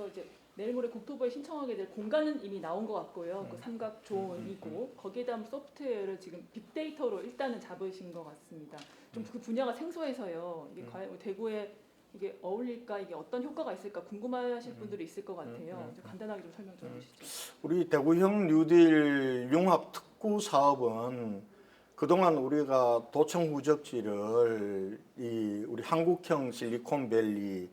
그래서 이제 내일 모레 국토부에 신청하게 될 공간은 이미 나온 것 같고요. 그 음. 삼각 존이고 거기에다 소프트웨어를 지금 빅데이터로 일단은 잡으신 것 같습니다. 좀 그 분야가 생소해서요. 이게 음. 과연 대구에 이게 어울릴까 이게 어떤 효과가 있을까 궁금하실 분들이 있을 것 같아요. 음, 음, 간단하게 좀 설명 좀 음. 해주시죠. 우리 대구형 뉴딜 융합 특구 사업은 그동안 우리가 도청 후적지를 이 우리 한국형 실리콘밸리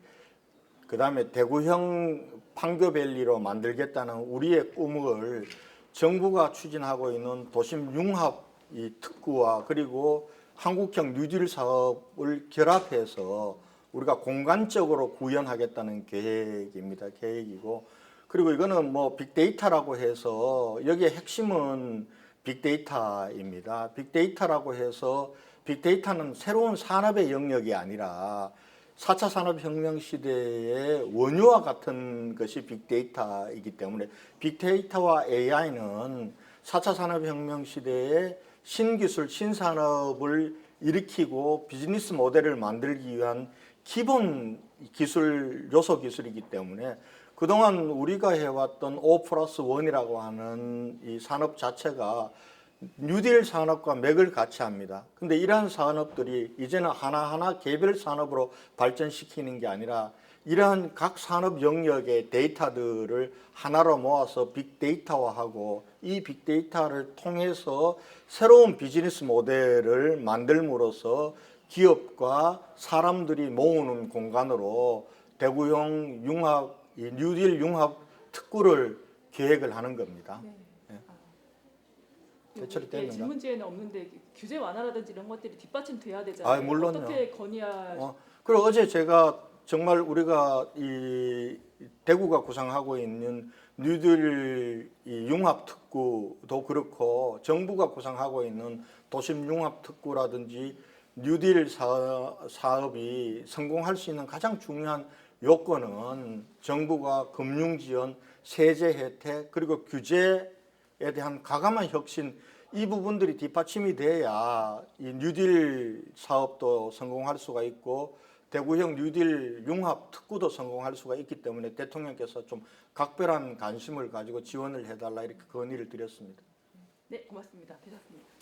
그다음에 대구형 판교밸리로 만들겠다는 우리의 꿈을 정부가 추진하고 있는 도심 융합 이 특구와 그리고 한국형 뉴딜 사업을 결합해서 우리가 공간적으로 구현하겠다는 계획입니다. 계획이고 그리고 이거는 뭐 빅데이터라고 해서 여기에 핵심은 빅데이터입니다. 빅데이터라고 해서 빅데이터는 새로운 산업의 영역이 아니라 4차 산업혁명 시대의 원유와 같은 것이 빅데이터이기 때문에 빅데이터와 AI는 4차 산업혁명 시대의 신기술, 신산업을 일으키고 비즈니스 모델을 만들기 위한 기본 기술, 요소 기술이기 때문에 그동안 우리가 해왔던 5 플러스 1이라고 하는 이 산업 자체가 뉴딜 산업과 맥을 같이 합니다. 근데 이러한 산업들이 이제는 하나하나 개별 산업으로 발전시키는 게 아니라 이러한 각 산업 영역의 데이터들을 하나로 모아서 빅데이터화하고 이 빅데이터를 통해서 새로운 비즈니스 모델을 만들므로써 기업과 사람들이 모으는 공간으로 대구형 융합, 이 뉴딜 융합 특구를 계획을 하는 겁니다. 네. 대처리 이게 됐는가? 질문지에는 없는데 규제 완화라든지 이런 것들이 뒷받침돼야 되잖아요. 아, 물론요. 어떻게 건의할 어, 그리고 어제 제가 정말 우리가 이 대구가 구상하고 있는 뉴딜 이 융합 특구도 그렇고 정부가 구상하고 있는 도심 융합 특구라든지 뉴딜 사, 사업이 성공할 수 있는 가장 중요한 요건은 정부가 금융 지원, 세제 혜택 그리고 규제에 대한 가감한 혁신 이 부분들이 뒷받침이 돼야 이 뉴딜 사업도 성공할 수가 있고 대구형 뉴딜 융합 특구도 성공할 수가 있기 때문에 대통령께서 좀 각별한 관심을 가지고 지원을 해달라 이렇게 건의를 드렸습니다. 네 고맙습니다. 되셨습니다.